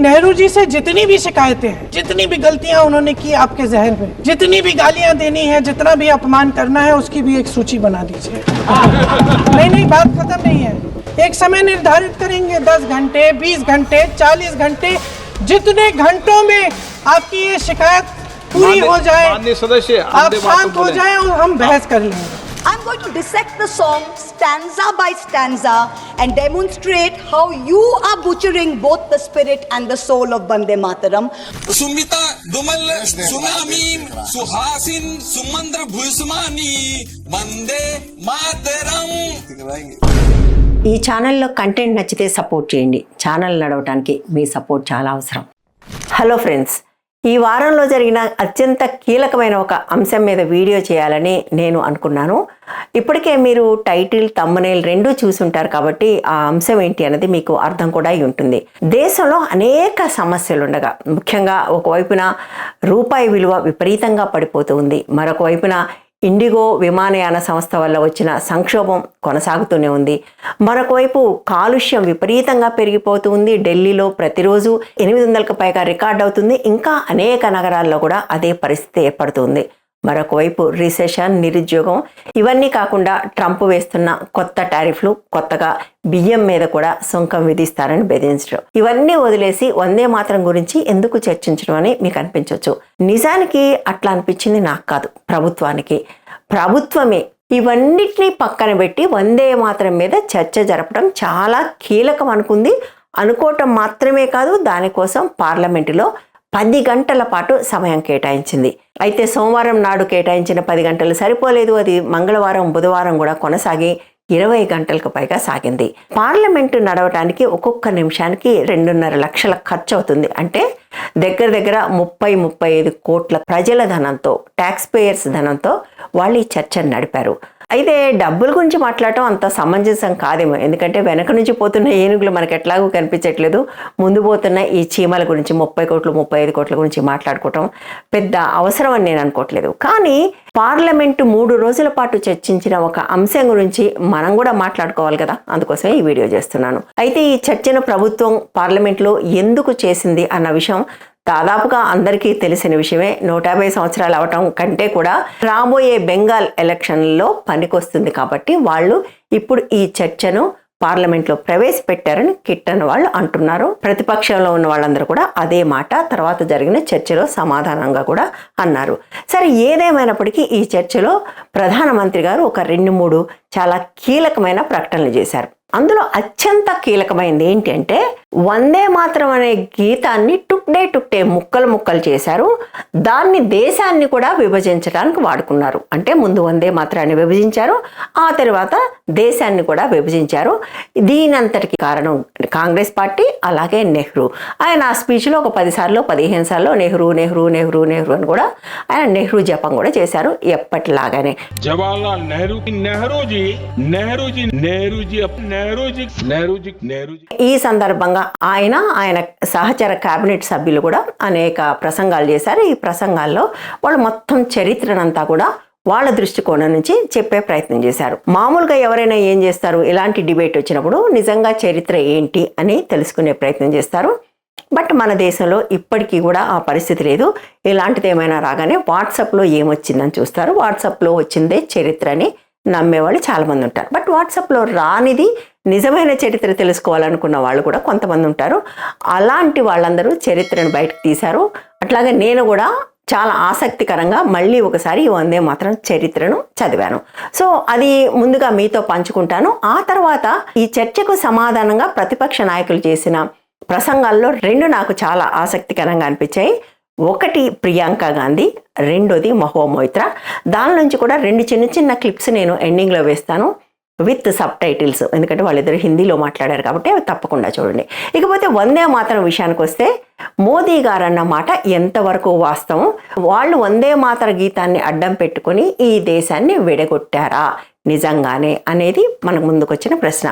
नेहरू जी से जितनी भी शिकायतें हैं जितनी भी गलतियाँ उन्होंने की आपके जहन में जितनी भी गालियाँ देनी है जितना भी अपमान करना है उसकी भी एक सूची बना दीजिए। नहीं नहीं बात खत्म नहीं है। एक समय निर्धारित करेंगे दस घंटे बीस घंटे चालीस घंटे जितने घंटों में आपकी ये शिकायत पूरी हो जाए सदस्य आप शांत हो जाए और हम बहस कर लेंगे। I'm going to dissect the song stanza by stanza and demonstrate how you are butchering both the spirit and the soul of Bande Mataram. Sumita Dumal Sunamim Suhasin Sumandra Bhusmani Bande Mataram. ఈ ఛానల్లో content నచ్చితే support చేయండి channel నడవడానికి మీ support చాలా అవసరం hello friends ఈ వారంలో జరిగిన అత్యంత కీలకమైన ఒక అంశం మీద వీడియో చేయాలని నేను అనుకున్నాను. ఇప్పటికే మీరు టైటిల్ తమ్మనేల్ రెండూ చూసుంటారు కాబట్టి ఆ అంశం ఏంటి అన్నది మీకు అర్థం కూడా అయి ఉంటుంది. దేశంలో అనేక సమస్యలు ఉండగా ముఖ్యంగా ఒకవైపున రూపాయి విలువ విపరీతంగా పడిపోతూ ఉంది. మరొక వైపున ఇండిగో విమానయాన సంస్థ వల్ల వచ్చిన సంక్షోభం కొనసాగుతూనే ఉంది. మరొక వైపు కాలుష్యం విపరీతంగా పెరిగిపోతూ ఉంది. ఢిల్లీలో ప్రతిరోజు ఎనిమిది వందలకు పైగా రికార్డ్ అవుతుంది. ఇంకా అనేక నగరాల్లో కూడా అదే పరిస్థితి ఏర్పడుతుంది మరొకవైపు రిసెషన్ నిరుద్యోగం ఇవన్నీ కాకుండా ట్రంప్ వేస్తున్న కొత్త టారిఫ్లు కొత్తగా బియ్యం మీద కూడా సుంకం విధిస్తారని బెదిరించడం. ఇవన్నీ వదిలేసి వందే మాత్రం గురించి ఎందుకు చర్చించడం అని మీకు అనిపించవచ్చు నిజానికి అట్లా అనిపించింది నాకు కాదు ప్రభుత్వానికి. ప్రభుత్వమే ఇవన్నిటినీ పక్కన పెట్టి వందే మాత్రం మీద చర్చ జరపడం చాలా కీలకం అనుకుంది. అనుకోవటం మాత్రమే కాదు దానికోసం పార్లమెంటులో పది గంటల పాటు సమయం కేటాయించింది. అయితే సోమవారం నాడు కేటాయించిన పది గంటలు సరిపోలేదు. అది మంగళవారం బుధవారం కూడా కొనసాగి ఇరవై గంటలకు పైగా సాగింది. పార్లమెంటు నడవటానికి ఒక్కొక్క నిమిషానికి రెండున్నర లక్షల ఖర్చు అవుతుంది అంటే దగ్గర దగ్గర ముప్పై ముప్పై ఐదు కోట్ల ప్రజల ధనంతో ట్యాక్స్ పేయర్స్ ధనంతో వాళ్ళు ఈ చర్చను నడిపారు. అయితే డబ్బుల గురించి మాట్లాడటం అంత సమంజసం కాదేమో. ఎందుకంటే వెనక నుంచి పోతున్న ఏనుగులు మనకు ఎట్లాగూ కనిపించట్లేదు. ముందు పోతున్న ఈ చీమల గురించి ముప్పై కోట్లు ముప్పై ఐదు కోట్ల గురించి మాట్లాడుకోవటం పెద్ద అవసరం అని నేను అనుకోవట్లేదు. కానీ పార్లమెంటు మూడు రోజుల పాటు చర్చించిన ఒక అంశం గురించి మనం కూడా మాట్లాడుకోవాలి కదా. అందుకోసమే ఈ వీడియో చేస్తున్నాను. అయితే ఈ చర్చను ప్రభుత్వం పార్లమెంట్లో ఎందుకు చేసింది అన్న విషయం దాదాపుగా అందరికీ తెలిసిన విషయమే నూట యాభై సంవత్సరాలు అవటం కంటే కూడా రాబోయే బెంగాల్ ఎలక్షన్లో పనికొస్తుంది కాబట్టి వాళ్ళు ఇప్పుడు ఈ చర్చను పార్లమెంట్లో ప్రవేశపెట్టారని కిట్టన్ వాళ్ళు అంటున్నారు. ప్రతిపక్షంలో ఉన్న వాళ్ళందరూ కూడా అదే మాట తర్వాత జరిగిన చర్చలో సమాధానంగా కూడా అన్నారు. సరే ఏదేమైనప్పటికీ ఈ చర్చలో ప్రధానమంత్రి గారు ఒక రెండు మూడు చాలా కీలకమైన ప్రకటనలు చేశారు. అందులో అత్యంత కీలకమైనది ఏంటంటే వందే మాత్రం అనే గీతాన్ని టుక్డే టుక్డే ముక్కలు ముక్కలు చేశారు. దాన్ని దేశాన్ని కూడా విభజించడానికి వాడుకున్నారు. అంటే ముందు వందే మాత్రాన్ని విభజించారు ఆ తర్వాత దేశాన్ని కూడా విభజించారు. దీనంతటికి కారణం కాంగ్రెస్ పార్టీ అలాగే నెహ్రూ. ఆయన ఆ స్పీచ్లో ఒక పదిసార్లు పదిహేను సార్లు నెహ్రూ నెహ్రూ నెహ్రూ నెహ్రూ అని కూడా ఆయన నెహ్రూ జపం కూడా చేశారు ఎప్పటిలాగానే. నెహ్రూ ఈ సందర్భంగా ఆయన ఆయన సహచర కేబినెట్ సభ్యులు కూడా అనేక ప్రసంగాలు చేశారు. ఈ ప్రసంగాల్లో వాళ్ళు మొత్తం చరిత్రనంతా కూడా వాళ్ళ దృష్టికోణం నుంచి చెప్పే ప్రయత్నం చేశారు. మామూలుగా ఎవరైనా ఏం చేస్తారు? ఇలాంటి డిబేట్ వచ్చినప్పుడు నిజంగా చరిత్ర ఏంటి అని తెలుసుకునే ప్రయత్నం చేస్తారు. బట్ మన దేశంలో ఇప్పటికీ కూడా ఆ పరిస్థితి లేదు. ఇలాంటిది ఏమైనా రాగానే వాట్సాప్లో ఏమొచ్చిందని చూస్తారు. వాట్సాప్లో వచ్చిందే చరిత్ర అని నమ్మేవాళ్ళు చాలామంది ఉంటారు. బట్ వాట్సాప్లో రానిది నిజమైన చరిత్ర తెలుసుకోవాలనుకున్న వాళ్ళు కూడా కొంతమంది ఉంటారు. అలాంటి వాళ్ళందరూ చరిత్రను బయటకు తీశారు. అట్లాగే నేను కూడా చాలా ఆసక్తికరంగా మళ్ళీ ఒకసారి ఈ వందే మాత్రం చరిత్రను చదివాను. సో అది ముందుగా మీతో పంచుకుంటాను. ఆ తర్వాత ఈ చర్చకు సమాధానంగా ప్రతిపక్ష నాయకులు చేసిన ప్రసంగాల్లో రెండు నాకు చాలా ఆసక్తికరంగా అనిపించాయి. ఒకటి ప్రియాంక గాంధీ రెండోది మహో మొయిత్రా దాని నుంచి కూడా రెండు చిన్న చిన్న క్లిప్స్ నేను ఎండింగ్లో వేస్తాను. With subtitles. ఎందుకంటే వాళ్ళిద్దరు హిందీలో మాట్లాడారు కాబట్టి అవి తప్పకుండా చూడండి. ఇకపోతే వందే మాతరం విషయానికి వస్తే మోదీ గారు అన్న మాట ఎంతవరకు వాస్తవం? వాళ్ళు వందే మాతర గీతాన్ని అడ్డం పెట్టుకొని ఈ దేశాన్ని విడగొట్టారా? నిజంగానే అనేది మనకు ముందుకొచ్చిన ప్రశ్న.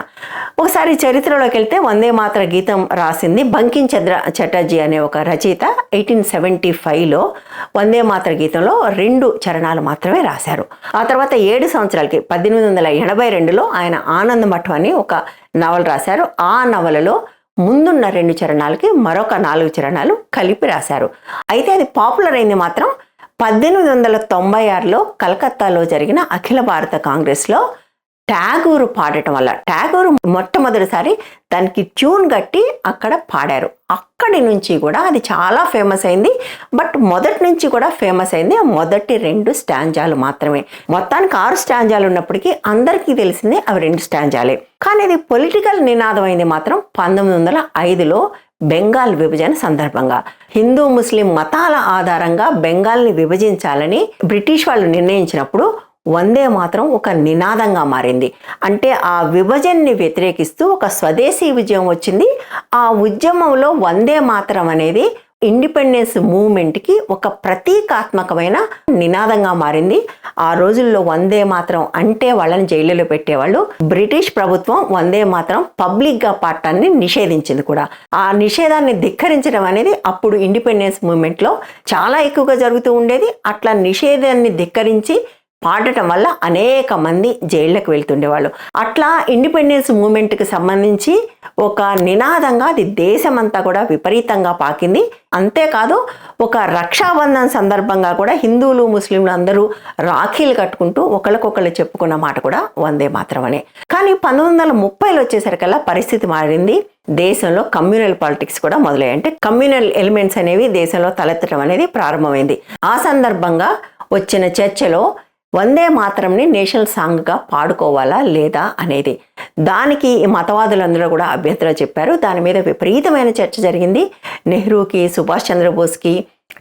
ఒకసారి చరిత్రలోకి వెళ్తే వందే మాత్ర గీతం రాసింది బంకిం చంద్ర చటర్జీ అనే ఒక రచయిత ఎయిటీన్ సెవెంటీ ఫైవ్లో వందే మాత్ర గీతంలో రెండు చరణాలు మాత్రమే రాశారు. ఆ తర్వాత ఏడు సంవత్సరాలకి పద్దెనిమిది వందల ఎనభై రెండులో ఆయన ఆనంద మఠం అని ఒక నవల రాశారు. ఆ నవలలో ముందున్న రెండు చరణాలకి మరొక నాలుగు చరణాలు కలిపి రాశారు. అయితే అది పాపులర్ అయింది మాత్రం పద్దెనిమిది వందల తొంభై ఆరులో కలకత్తాలో జరిగిన అఖిల భారత కాంగ్రెస్లో ట్యాగూరు పాడటం వల్ల ట్యాగూరు మొట్టమొదటిసారి దానికి ట్యూన్ కట్టి అక్కడ పాడారు. అక్కడి నుంచి కూడా అది చాలా ఫేమస్ అయింది. బట్ మొదటి నుంచి కూడా ఫేమస్ అయింది ఆ మొదటి రెండు స్టాంజాలు మాత్రమే. మొత్తానికి ఆరు స్టాంజాలు ఉన్నప్పటికీ అందరికీ తెలిసిందే అవి రెండు స్టాంజాలే. కానీ ఇది పొలిటికల్ నినాదం అయింది మాత్రం పంతొమ్మిది వందల ఐదులో బెంగాల్ విభజన సందర్భంగా. హిందూ ముస్లిం మతాల ఆధారంగా బెంగాల్ని విభజించాలని బ్రిటిష్ వాళ్ళు నిర్ణయించినప్పుడు వందే మాత్రం ఒక నినాదంగా మారింది. అంటే ఆ విభజనని వ్యతిరేకిస్తూ ఒక స్వదేశీ విజయం వచ్చింది. ఆ ఉద్యమంలో వందే మాత్రం అనేది ఇండిపెండెన్స్ మూవ్మెంట్కి ఒక ప్రతీకాత్మకమైన నినాదంగా మారింది. ఆ రోజుల్లో వందే మాత్రం అంటే వాళ్ళని జైలులో పెట్టేవాళ్ళు. బ్రిటిష్ ప్రభుత్వం వందే మాత్రం పబ్లిక్గా పాడటాన్ని నిషేధించింది కూడా. ఆ నిషేధాన్ని ధిక్కరించడం అనేది అప్పుడు ఇండిపెండెన్స్ మూవ్మెంట్లో చాలా ఎక్కువగా జరుగుతూ ఉండేది. అట్లా నిషేధాన్ని ధిక్కరించి పాడటం వల్ల అనేక మంది జైళ్ళకు వెళ్తుండేవాళ్ళు. అట్లా ఇండిపెండెన్స్ మూమెంట్కి సంబంధించి ఒక నినాదంగా అది దేశమంతా కూడా విపరీతంగా పాకింది. అంతేకాదు ఒక రక్షాబంధన్ సందర్భంగా కూడా హిందువులు ముస్లింలు అందరూ రాఖీలు కట్టుకుంటూ ఒకరికొకరు చెప్పుకున్న మాట కూడా వందే మాత్రమనే. కానీ పంతొమ్మిది వందల ముప్పైలో వచ్చేసరికల్లా పరిస్థితి మారింది. దేశంలో కమ్యూనల్ పాలిటిక్స్ కూడా మొదలయ్యాయి. అంటే కమ్యూనల్ ఎలిమెంట్స్ అనేవి దేశంలో తలెత్తడం అనేది ప్రారంభమైంది. ఆ సందర్భంగా వచ్చిన చర్చలో వందే మాత్రంని నేషనల్ సాంగ్గా పాడుకోవాలా లేదా అనేది. దానికి మతవాదులందరూ కూడా అభ్యంతరం చెప్పారు. దాని మీద విపరీతమైన చర్చ జరిగింది. నెహ్రూకి సుభాష్ చంద్రబోస్కి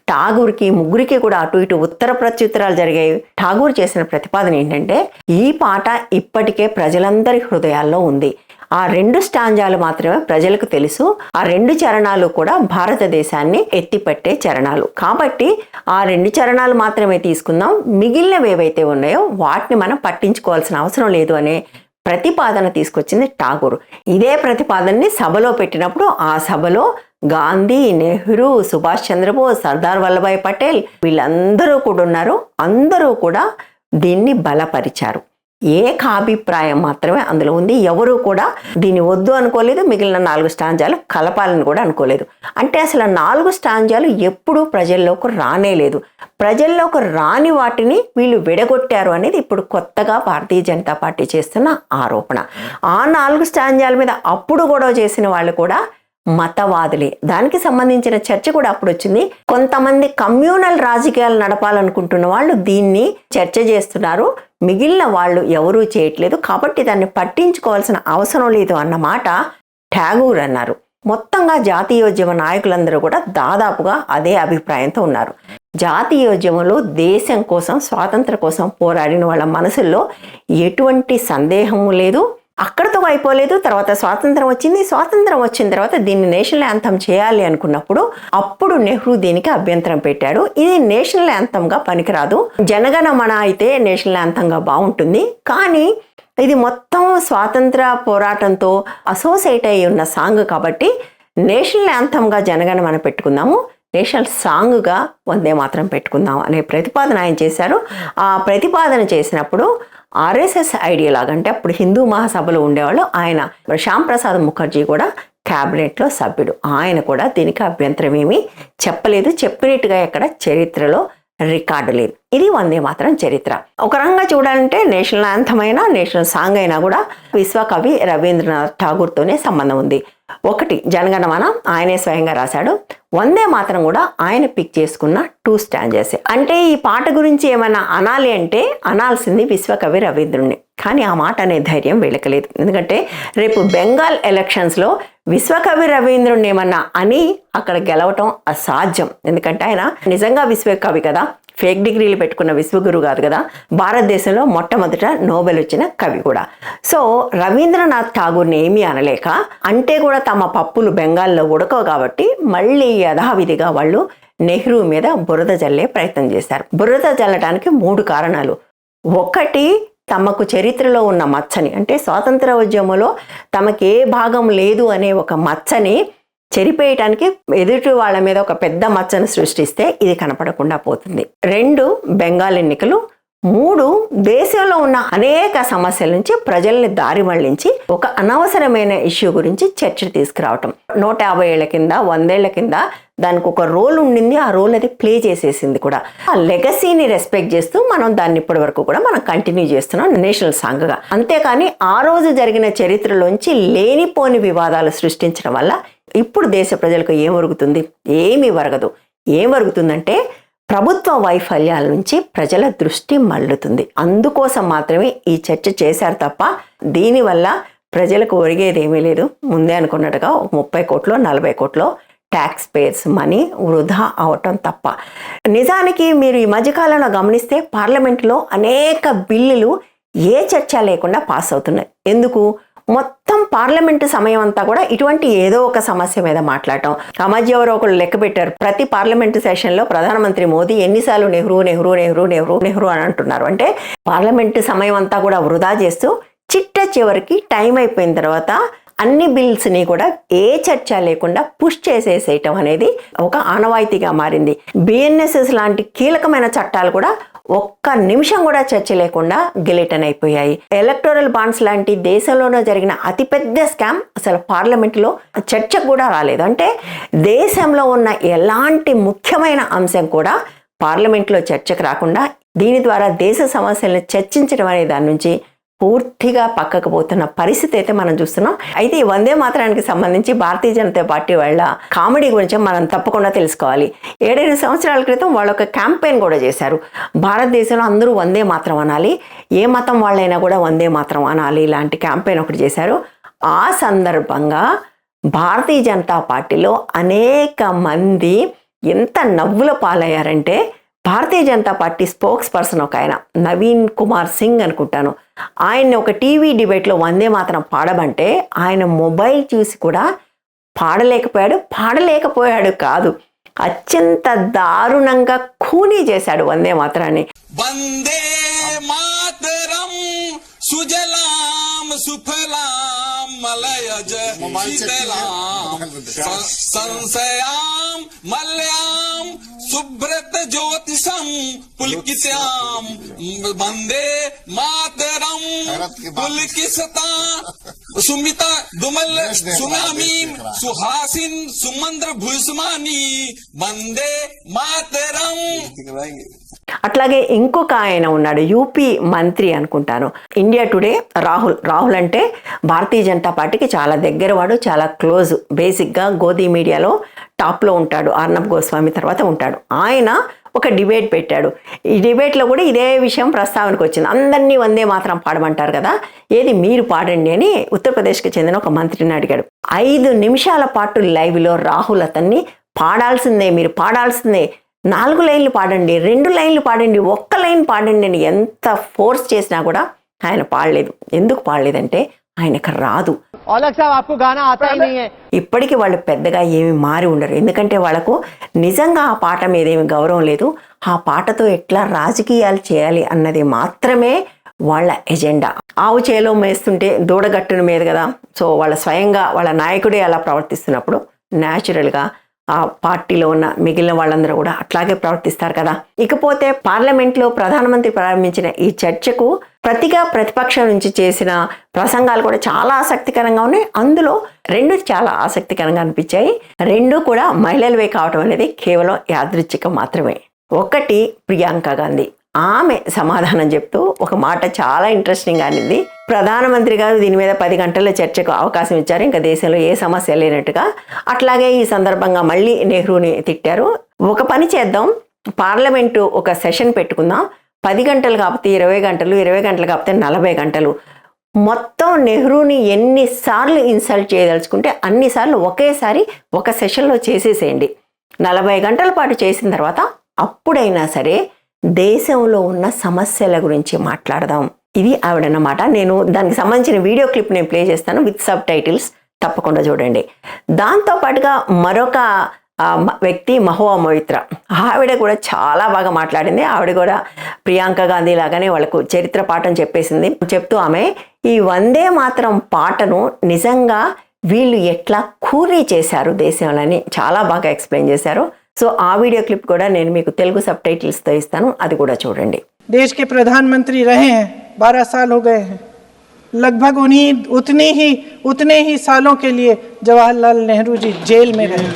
ఠాగూర్కి ముగ్గురికి కూడా అటు ఇటు ఉత్తర ప్రత్యుత్తరాలు జరిగాయి. ఠాగూర్ చేసిన ప్రతిపాదన ఏంటంటే ఈ పాట ఇప్పటికే ప్రజలందరి హృదయాల్లో ఉంది. ఆ రెండు స్టాంజాలు మాత్రమే ప్రజలకు తెలుసు. ఆ రెండు చరణాలు కూడా భారతదేశాన్ని ఎత్తిపట్టే చరణాలు. కాబట్టి ఆ రెండు చరణాలు మాత్రమే తీసుకుందాం. మిగిలినవి ఏవైతే ఉన్నాయో వాటిని మనం పట్టించుకోవాల్సిన అవసరం లేదు అనే ప్రతిపాదన తీసుకొచ్చింది ఠాగూర్. ఇదే ప్రతిపాదనని సభలో పెట్టినప్పుడు ఆ సభలో గాంధీ నెహ్రూ సుభాష్ చంద్రబోస్ సర్దార్ వల్లభాయ్ పటేల్ వీళ్ళందరూ కూడా ఉన్నారు. అందరూ కూడా దీన్ని బలపరిచారు. ఏకాభిప్రాయం మాత్రమే అందులో ఉంది. ఎవరు కూడా దీన్ని వద్దు అనుకోలేదు మిగిలిన నాలుగు స్టాంజాలు కలపాలని కూడా అనుకోలేదు. అంటే అసలు నాలుగు స్టాంజాలు ఎప్పుడూ ప్రజల్లోకి రానే లేదు. ప్రజల్లోకి రాని వాటిని వీళ్ళు విడగొట్టారు అనేది ఇప్పుడు కొత్తగా భారతీయ జనతా పార్టీ చేస్తున్న ఆరోపణ. ఆ నాలుగు స్టాంజాల మీద అప్పుడు గొడవ చేసిన వాళ్ళు కూడా మతవాదులే. దానికి సంబంధించిన చర్చ కూడా అప్పుడు వచ్చింది. కొంతమంది కమ్యూనల్ రాజకీయాలు నడపాలనుకుంటున్న వాళ్ళు దీన్ని చర్చ చేస్తున్నారు. మిగిలిన వాళ్ళు ఎవరూ చేయట్లేదు. కాబట్టి దాన్ని పట్టించుకోవాల్సిన అవసరం లేదు అన్నమాట ఠాగూర్ అన్నారు. మొత్తంగా జాతీయోద్యమ నాయకులందరూ కూడా దాదాపుగా అదే అభిప్రాయంతో ఉన్నారు. జాతీయోద్యమంలో దేశం కోసం స్వాతంత్ర కోసం పోరాడిన వాళ్ళ మనసుల్లో ఎటువంటి సందేహము లేదు. అక్కడతో అయిపోలేదు తర్వాత స్వాతంత్రం వచ్చింది. స్వాతంత్రం వచ్చిన తర్వాత దీన్ని నేషనల్ యాంతం చేయాలి అనుకున్నప్పుడు అప్పుడు నెహ్రూ దీనికి అభ్యంతరం పెట్టాడు. ఇది నేషనల్ యాంతంగా పనికిరాదు. జనగణమన అయితే నేషనల్ యాంతంగా బాగుంటుంది. కానీ ఇది మొత్తం స్వాతంత్ర పోరాటంతో అసోసియేట్ అయి ఉన్న సాంగ్ కాబట్టి నేషనల్ యాంథమ్గా జనగణమన పెట్టుకుందాము. నేషనల్ సాంగ్గా వందే మాత్రం పెట్టుకుందాం అనే ప్రతిపాదన ఆయన చేశారు. ఆ ప్రతిపాదన చేసినప్పుడు ఆర్ఎస్ఎస్ ఐడియా లాగా అంటే అప్పుడు హిందూ మహాసభలో ఉండేవాళ్ళు ఆయన. శ్యామ్ ప్రసాద్ ముఖర్జీ కూడా క్యాబినెట్లో సభ్యుడు. ఆయన కూడా దీనికి అభ్యంతరం ఏమీ చెప్పలేదు. చెప్పినట్టుగా ఎక్కడ చరిత్రలో రికార్డు లేదు. ఇది వందే మాత్రం చరిత్ర. ఒక రకంగా చూడాలంటే నేషనల్ యాంథమ్ అయినా నేషనల్ సాంగ్ అయినా కూడా విశ్వకవి రవీంద్రనాథ్ ఠాగూర్తోనే సంబంధం ఉంది. ఒకటి జనగణమన ఆయనే స్వయంగా రాశాడు. వందే మాత్రం కూడా ఆయన పిక్ చేసుకున్న టూ స్టాంజెస్ అంటే ఈ పాట గురించి ఏమైనా అనాలి అంటే అనాల్సింది విశ్వకవి రవీంద్రుణ్ణి. కానీ ఆ మాట అనే ధైర్యం వీళ్ళకలేదు ఎందుకంటే రేపు బెంగాల్ ఎలక్షన్స్లో విశ్వకవి రవీంద్రుణ్ణి ఏమన్నా అని అక్కడ గెలవటం అసాధ్యం. ఎందుకంటే ఆయన నిజంగా విశ్వకవి కదా. ఫేక్ డిగ్రీలు పెట్టుకున్న విశ్వగురు కాదు కదా? భారతదేశంలో మొట్టమొదట నోబెల్ వచ్చిన కవి కూడా. సో రవీంద్రనాథ్ ఠాగూర్ని ఏమీ అనలేక అంటే కూడా తమ పప్పులు బెంగాల్లో ఉడకవు కాబట్టి మళ్ళీ యథావిధిగా వాళ్ళు నెహ్రూ మీద బురద జల్లే ప్రయత్నం చేశారు. బురద జల్లడానికి మూడు కారణాలు. ఒకటి తమకు చరిత్రలో ఉన్న మచ్చని అంటే స్వాతంత్ర ఉద్యమంలో తమకే ఏ భాగం లేదు అనే ఒక మచ్చని చెరిపేయటానికి ఎదుటి వాళ్ళ మీద ఒక పెద్ద మచ్చను సృష్టిస్తే ఇది కనపడకుండా పోతుంది. రెండు బెంగాల్ ఎన్నికలు మూడు దేశంలో ఉన్న అనేక సమస్యల నుంచి ప్రజల్ని దారి మళ్ళించి ఒక అనవసరమైన ఇష్యూ గురించి చర్చ తీసుకురావటం. నూట యాభై ఏళ్ళ కింద వందేళ్ళ కింద దానికి ఒక రోల్ ఉండింది ఆ రోల్ అది ప్లే చేసేసింది కూడా. ఆ లెగసీని రెస్పెక్ట్ చేస్తూ మనం దాన్ని ఇప్పటి వరకు కూడా మనం కంటిన్యూ చేస్తున్నాం నేషనల్ సాంగ్గా. అంతేకాని ఆ రోజు జరిగిన చరిత్రలోంచి లేనిపోని వివాదాలు సృష్టించడం వల్ల ఇప్పుడు దేశ ప్రజలకు ఏం ఒరుగుతుంది? ఏమీ వరగదు ఏం వరుగుతుందంటే ప్రభుత్వ వైఫల్యాల నుంచి ప్రజల దృష్టి మళ్ళుతుంది. అందుకోసం మాత్రమే ఈ చర్చ చేశారు తప్ప దీనివల్ల ప్రజలకు ఒరిగేది ఏమీ లేదు. ముందే అనుకున్నట్టుగా ముప్పై కోట్లు నలభై కోట్లు ట్యాక్స్ పేయర్స్ మనీ వృధా అవటం తప్ప. నిజానికి మీరు ఈ మధ్యకాలంలో గమనిస్తే పార్లమెంట్లో అనేక బిల్లులు ఏ చర్చ లేకుండా పాస్ అవుతున్నాయి. ఎందుకు? మొత్తం పార్లమెంటు సమయం అంతా కూడా ఇటువంటి ఏదో ఒక సమస్య మీద మాట్లాడటం. ఆ మధ్య ఎవరో ఒకళ్ళు లెక్క పెట్టారు. ప్రతి పార్లమెంటు సెషన్లో ప్రధానమంత్రి మోదీ ఎన్నిసార్లు నెహ్రూ నెహ్రూ నెహ్రూ నెహ్రూ నెహ్రూ అని అంటున్నారు. అంటే పార్లమెంటు సమయం అంతా కూడా వృధా చేస్తూ చిట్ట చివరికి టైం అయిపోయిన తర్వాత అన్ని బిల్స్ని కూడా ఏ చర్చ లేకుండా పుష్ చేసేసేయటం అనేది ఒక ఆనవాయితీగా మారింది. బిఎన్ఎస్ఎస్ లాంటి కీలకమైన చట్టాలు కూడా ఒక్క నిమిషం కూడా చర్చ లేకుండా గిలిటన్ అయిపోయాయి. ఎలక్టోరల్ బాండ్స్ లాంటి దేశంలోనే జరిగిన అతిపెద్ద స్కామ్ అసలు పార్లమెంట్లో చర్చ కూడా రాలేదు. అంటే దేశంలో ఉన్న ఎలాంటి ముఖ్యమైన అంశం కూడా పార్లమెంట్లో చర్చకు రాకుండా దీని ద్వారా దేశ సమస్యలను చర్చించడం అనే దాని నుంచి పూర్తిగా పక్కకు పోతున్న పరిస్థితి అయితే మనం చూస్తున్నాం. అయితే ఈ వందే మాత్రానికి సంబంధించి భారతీయ జనతా పార్టీ వాళ్ళ కామెడీ గురించి మనం తప్పకుండా తెలుసుకోవాలి. ఏడెనిమిది సంవత్సరాల క్రితం వాళ్ళ ఒక క్యాంపెయిన్ కూడా చేశారు. భారతదేశంలో అందరూ వందే మాత్రం అనాలి. ఏ మతం వాళ్ళైనా కూడా వందే మాత్రం అనాలి ఇలాంటి క్యాంపెయిన్ ఒకటి చేశారు. ఆ సందర్భంగా భారతీయ జనతా పార్టీలో అనేక మంది ఎంత నవ్వుల పాలయ్యారంటే Bharatiya Janata party spokesperson ఒక ఆయన నవీన్ కుమార్ సింగ్ అనుకుంటాను. ఆయన్ని ఒక టీవీ డిబేట్లో వందే మాత్రం పాడమంటే ఆయన మొబైల్ చూసి కూడా పాడలేకపోయాడు. పాడలేకపోయాడు కాదు. అత్యంత దారుణంగా ఖూనీ చేశాడు వందే మాత్రాన్ని. వందే మాతరం సుజలాం సుఫలాం. मलयज शीतलाम् स- संशयाम् मल्याम् सुब्रत ज्योतिषम् पुलकित्याम्। वंदे मातरम्। पुलकिसता। सुमिता दुमल सुनामी सुहासिन सुमन्द्र भूष्मानि वंदे मातरम्। అట్లాగే ఇంకొక ఆయన ఉన్నాడు యూపీ మంత్రి అనుకుంటాను. ఇండియా టుడే రాహుల్ రాహుల్ అంటే భారతీయ జనతా పార్టీకి చాలా దగ్గరవాడు చాలా క్లోజ్ బేసిక్గా గోదీ మీడియాలో టాప్లో ఉంటాడు అర్ణబ్ గోస్వామి తర్వాత ఉంటాడు. ఆయన ఒక డిబేట్ పెట్టాడు. ఈ డిబేట్లో కూడా ఇదే విషయం ప్రస్తావనకు వచ్చింది. అందరినీ వందే మాత్రం పాడమంటారు కదా ఏది మీరు పాడండి అని ఉత్తరప్రదేశ్కి చెందిన ఒక మంత్రిని అడిగాడు. ఐదు నిమిషాల పాటు లైవ్లో రాహుల్ అతన్ని పాడాల్సిందే మీరు పాడాల్సిందే నాలుగు లైన్లు పాడండి రెండు లైన్లు పాడండి ఒక్క లైన్ పాడండి అని ఎంత ఫోర్స్ చేసినా కూడా ఆయన పాడలేదు. ఎందుకు పాడలేదంటే ఆయనకు రాదు. ఇప్పటికీ వాళ్ళు పెద్దగా ఏమి మారి ఉండరు. ఎందుకంటే వాళ్ళకు నిజంగా ఆ పాట మీద ఏమి గౌరవం లేదు. ఆ పాటతో ఎట్లా రాజకీయాలు చేయాలి అన్నది మాత్రమే వాళ్ళ ఎజెండా. ఆవు చేలో మేస్తుంటే దూడగట్టును మీద కదా. సో వాళ్ళ స్వయంగా వాళ్ళ నాయకుడే అలా ప్రవర్తిస్తున్నప్పుడు న్యాచురల్గా ఆ పార్టీలో ఉన్న మిగిలిన వాళ్ళందరూ కూడా అట్లాగే ప్రవర్తిస్తారు కదా. ఇకపోతే పార్లమెంట్లో ప్రధానమంత్రి ప్రారంభించిన ఈ చర్చకు ప్రతిగా ప్రతిపక్షం నుంచి చేసిన ప్రసంగాలు కూడా చాలా ఆసక్తికరంగా ఉన్నాయి. అందులో రెండు చాలా ఆసక్తికరంగా అనిపించాయి. రెండు కూడా మహిళలవే కావటం అనేది కేవలం యాదృచ్ఛికం మాత్రమే. ఒకటి ప్రియాంక గాంధీ. ఆమె సమాధానం చెప్తూ ఒక మాట చాలా ఇంట్రెస్టింగ్ అనేది. ప్రధానమంత్రి గారు దీని మీద పది గంటల చర్చకు అవకాశం ఇచ్చారు. ఇంకా దేశంలో ఏ సమస్య లేనట్టుగా అట్లాగే ఈ సందర్భంగా మళ్ళీ నెహ్రూని తిట్టారు. ఒక పని చేద్దాం. పార్లమెంటు ఒక సెషన్ పెట్టుకుందాం. పది గంటలు కాకపోతే ఇరవై గంటలు ఇరవై గంటలు కాకపోతే నలభై గంటలు. మొత్తం నెహ్రూని ఎన్నిసార్లు ఇన్సల్ట్ చేయదలుచుకుంటే అన్నిసార్లు ఒకేసారి ఒక సెషన్లో చేసేసేయండి. నలభై గంటల పాటు చేసిన తర్వాత అప్పుడైనా సరే దేశంలో ఉన్న సమస్యల గురించి మాట్లాడదాం. ఇది ఆవిడన్నమాట. నేను దానికి సంబంధించిన వీడియో క్లిప్ నేను ప్లే చేస్తాను విత్ సబ్ టైటిల్స్. తప్పకుండా చూడండి. దాంతో పాటుగా మరొక వ్యక్తి మహువా మొయిత్ర. ఆవిడ కూడా చాలా బాగా మాట్లాడింది. ఆవిడ కూడా ప్రియాంక గాంధీ లాగానే వాళ్ళకు చరిత్ర పాఠం చెప్పేసింది. చెప్తూ ఆమె ఈ వందే మాత్రం పాటను నిజంగా వీళ్ళు ఎట్లా కూరీ చేశారు దేశంలోని చాలా బాగా ఎక్స్ప్లెయిన్ చేశారు. సో ఆ వీడియో క్లిప్ కూడా నేను మీకు తెలుగు సబ్ టైటిల్స్తో ఇస్తాను అది కూడా చూడండి देश के प्रधानमंत्री रहे हैं बारह साल हो गए हैं लगभग उन्हीं उतने ही उतने ही सालों के लिए जवाहरलाल नेहरू जी जेल में रहे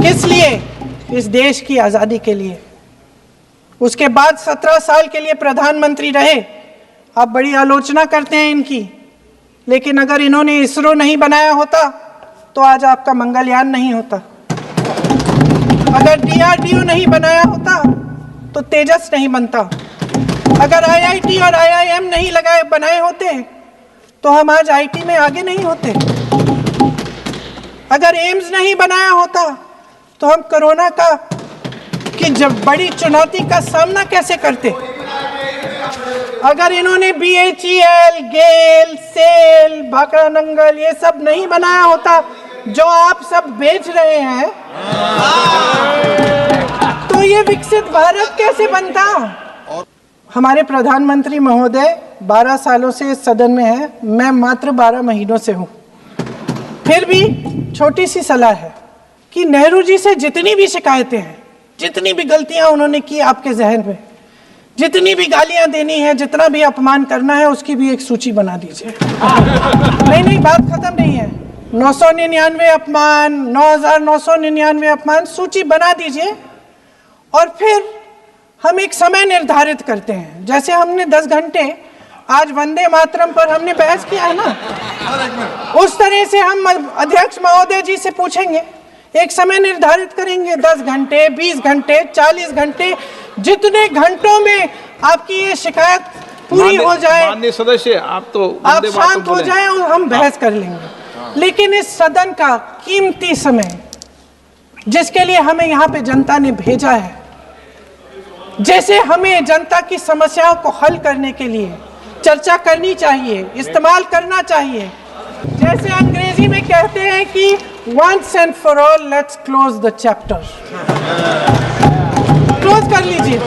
किस लिए इस देश की आज़ादी के लिए उसके बाद सत्रह साल के लिए प्रधानमंत्री रहे आप बड़ी आलोचना करते हैं इनकी लेकिन अगर इन्होंने इसरो नहीं बनाया होता तो आज आपका मंगलयान नहीं होता अगर डीआरडीओ नहीं बनाया होता तो तेजस नहीं बनता। अगर आईआईटी और आईआईएम नहीं लगाए, बनाए होते तो हम आज आईटी में आगे नहीं होते। अगर एम्स नहीं बनाया होता तो हम कोरोना का, की जब बड़ी चुनौती का सामना कैसे करते? अगर इन्होंने B H E L GAIL SAIL Bhakra Nangal ये सब नहीं बनाया होता जो आप सब बेच रहे हैं। तो ये विकसित भारत कैसे बनता? हमारे प्रधानमंत्री महोदय 12 सालों से इस सदन में है। मैं मात्र 12 महीनों से हूँ। फिर भी छोटी सी सलाह है कि नेहरू जी से जितनी भी शिकायतें हैं, जितनी भी गलतियाँ उन्होंने की आपके जहन में जितनी भी गालियाँ देनी है, जितना भी अपमान करना है, उसकी भी एक सूची बना दीजिए। नहीं नहीं, बात खत्म नहीं है। नौ सौ निन्यानवे अपमान नौ हज़ार नौ सौ निन्यानवे अपमान सूची बना दीजिए और फिर हम एक समय निर्धारित करते हैं। जैसे हमने दस घंटे आज वंदे मातरम पर हमने बहस किया है ना? उस तरह से हम अध्यक्ष महोदय जी से पूछेंगे। एक समय निर्धारित करेंगे दस घंटे बीस घंटे चालीस घंटे जितने घंटों में आपकी ये शिकायत पूरी हो जाए सदस्य आप तो आप शांत हो जाए और हम बहस कर लेंगे। लेकिन इस सदन का कीमती समय जिसके लिए हमें यहाँ पे जनता ने भेजा है जैसे हमें जनता की समस्याओं को हल करने के लिए चर्चा करनी चाहिए इस्तेमाल करना चाहिए। जैसे अंग्रेज़ी में कहते हैं कि once and for all let's close the chapter close कर लीजिए।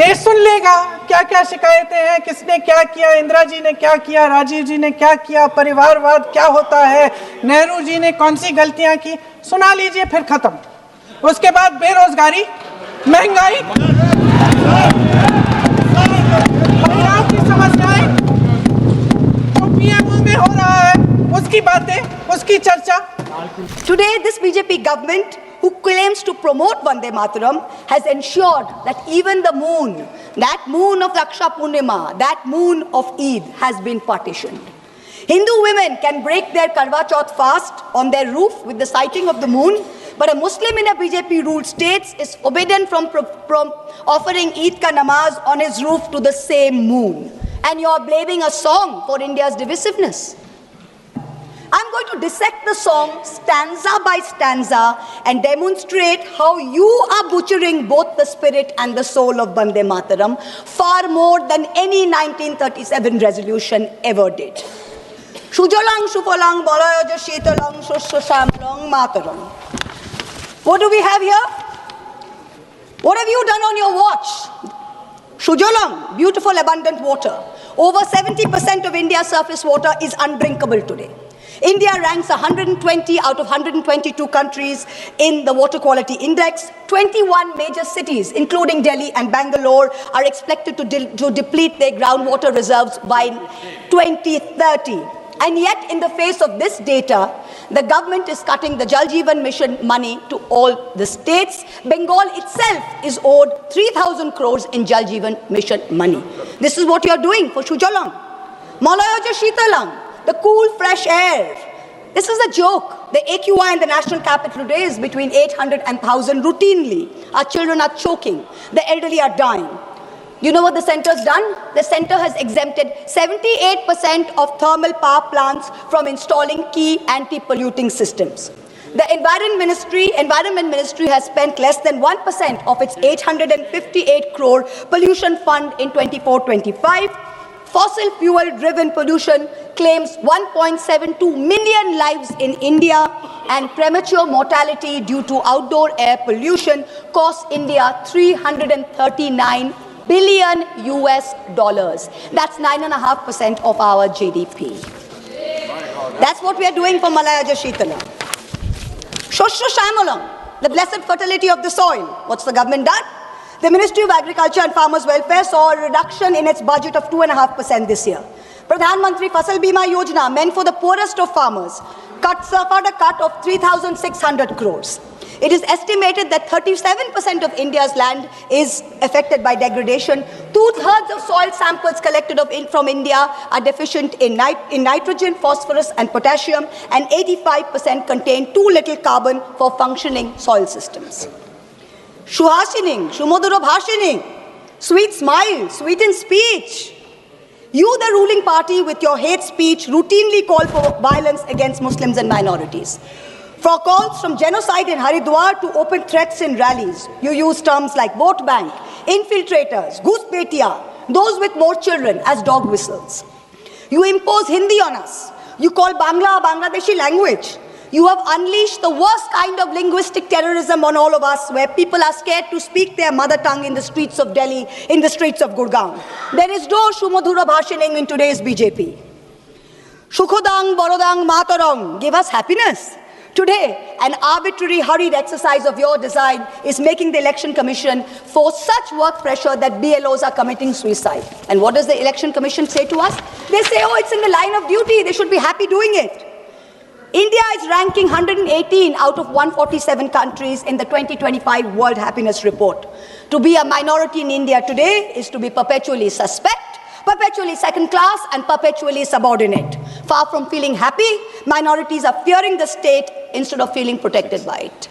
देश सुन लेगा। क्या क्या शिकायतें हैं? किसने क्या किया? इंदिरा जी ने क्या किया? राजीव जी ने क्या किया? परिवारवाद क्या होता है? नेहरू जी ने कौन सी गलतियाँ की? सुना लीजिए फिर खत्म। उसके बाद बेरोजगारी महँगाई की समस्याएँ जो में हो रहा है उसकी बातें उसकी चर्चा। Today, this BJP government, who claims to promote Vande Mataram, has ensured that even the moon, that moon of Raksha Purnima, that moon of Eid, has been partitioned. Hindu women can break their Karwa Chauth fast on their roof with the sighting of the moon, but a Muslim in a BJP ruled state is forbidden from, from offering Eid ka namaz on his roof to the same moon. And you are blaming a song for India's divisiveness. I'm going to dissect the song stanza by stanza and demonstrate how you are butchering both the spirit and the soul of Bande Mataram far more than any 1937 resolution ever did. Shujalang Shufalang Balayaja Shitalang Shushasamlang Mataram. What do we have here? What have you done on your watch? Shujalang, beautiful abundant water. Over 70% of India's surface water is undrinkable today. India ranks 120 out of 122 countries in the Water Quality Index. 21 major cities, including Delhi and Bangalore, are expected to, de- to deplete their groundwater reserves by 2030. And yet, in the face of this data, the government is cutting the Jal Jeevan Mission money to all the states. Bengal itself is owed 3,000 crores in Jal Jeevan Mission money. This is what you are doing for Shujalang. Malayaja Shitalang, the cool, fresh air. This is a joke. The AQI in the national capital today is between 800 and 1,000 routinely. Our children are choking. The elderly are dying. You know what the centre's done? The centre has exempted 78% of thermal power plants from installing key anti-polluting systems. The Environment Ministry, Environment Ministry has spent less than 1% of its 858 crore pollution fund in 24-25. Fossil fuel driven pollution claims 1.72 million lives in India and premature mortality due to outdoor air pollution costs India 339 billion US dollars. That's 9.5% of our GDP. That's what we are doing for Malayaja Shitala. Shoshra Shamalam, the blessed fertility of the soil. What's the government done? The Ministry of Agriculture and Farmers Welfare saw a reduction in its budget of 2.5% this year. Pradhan Mantri Fasal Bima Yojana, meant for the poorest of farmers, cut, suffered a cut of 3,600 crores. It is estimated that 37% of India's land is affected by degradation. Two thirds of soil samples collected in, from India are deficient in, nit- in nitrogen, phosphorus, and potassium, and 85% contain too little carbon for functioning soil systems. Shuhasining, Shumodura Bhashining, sweet smile, sweet in speech. You, the ruling party, with your hate speech, routinely call for violence against Muslims and minorities. For calls from genocide in Haridwar to open threats in rallies, you use terms like vote bank, infiltrators, goosepetia, those with more children as dog whistles. You impose Hindi on us. You call Bangla a Bangladeshi language. You have unleashed the worst kind of linguistic terrorism on all of us, where people are scared to speak their mother tongue in the streets of Delhi, in the streets of Gurgaon. There is no Shumadhura Bhashaning in today's BJP. Shukhodang, Borodang, Matarang, give us happiness. Today, an arbitrary, hurried exercise of your design is making the Election Commission force such work pressure that BLOs are committing suicide. And what does the Election Commission say to us? They say, oh, it's in the line of duty, they should be happy doing it. India is ranking 118 out of 147 countries in the 2025 World Happiness Report. To be a minority in India today is to be perpetually suspect, perpetually second class, and perpetually subordinate. Far from feeling happy, minorities are fearing the state instead of feeling protected by it.